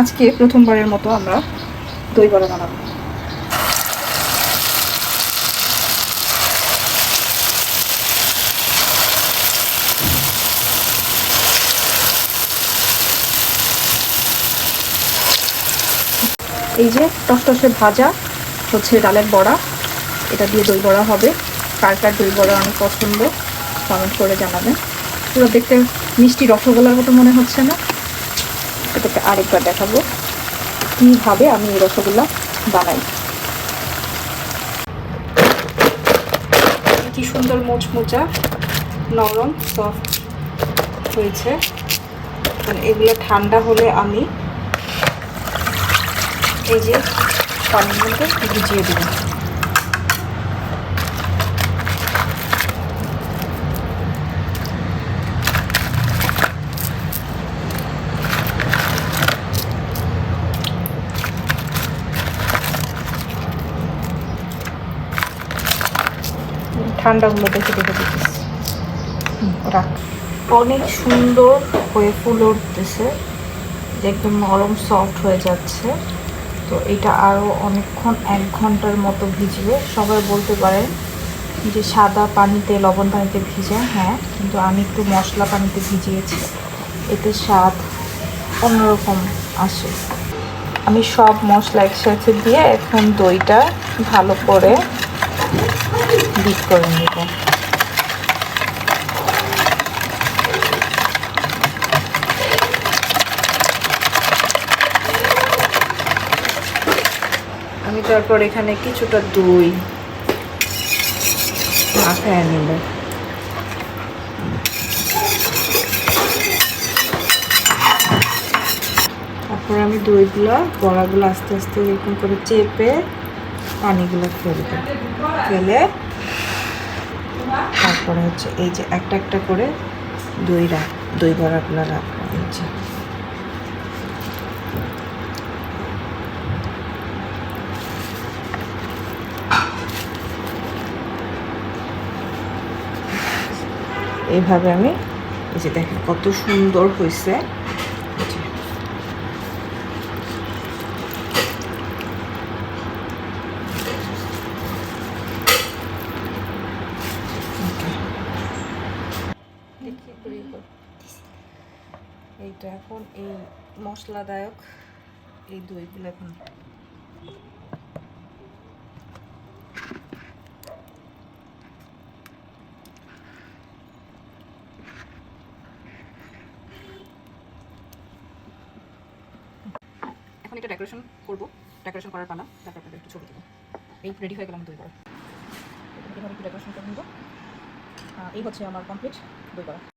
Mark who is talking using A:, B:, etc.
A: আজকে প্রথমবারের মতো আমরা দই বড়া বানাবো। এই যে টসটসে ভাজা হচ্ছে ডালের বড়া, এটা দিয়ে দই বড়া হবে। কার কার দই বড়া অনেক পছন্দ কমেন্ট করে জানাবেন। পুরো দেখতে মিষ্টি রসগোল্লার মতো মনে হচ্ছে না? এটাকে আরেকবার দেখাবো। কীভাবে আমি এই রসগোল্লা বানাই। কি সুন্দর মোচমোচা, নরম সফট হয়েছে। মানে এগুলো ঠান্ডা হলে আমি এই যে পানির মধ্যে ভিজিয়ে দেব। ঠান্ডাগুলো দেখে দেখে দিতেছি রাখ অনেক সুন্দর হয়ে ফুল উঠতেছে। যে একদম নরম সফট হয়ে যাচ্ছে। তো এটা আরও অনেকক্ষণ এক ঘণ্টার মতো ভিজবে। সবাই বলতে পারেন যে সাদা পানিতে, লবণ পানিতে ভিজে হ্যাঁ কিন্তু আমি একটু মশলা পানিতে ভিজিয়েছি। এতে স্বাদ অন্যরকম আসে। আমি সব মশলা একসাথে দিয়ে এখন দইটা ভালো করে বিট করে নেব। আমি তারপর এখানে কিছুটা দই মাখায় নেব। তারপর আমি দইগুলো, বড়াগুলো আস্তে আস্তে এরকম করে চেপে পানিগুলো ফেলব। ফেলে তারপরে হচ্ছে এই যে একটা একটা করে দই রাখ, দই বড়াগুলো রাখব এই যে এইভাবে আমি এই যে দেখেন কত সুন্দর হয়েছে করি। তো। এইটা এখন এই মশলাদায়ক এই দইগুলো এখন। এখন এটা ডেকোরেশন করব। ডেকোরেশন করার পালা, তারপর আপনাদের একটু ছবি দেবো। এই রেডি হয়ে গেলাম দই বড়া এভাবে একটু ডেকোরেশন করে নেব। এই হচ্ছে আমার কমপ্লিট দই বড়া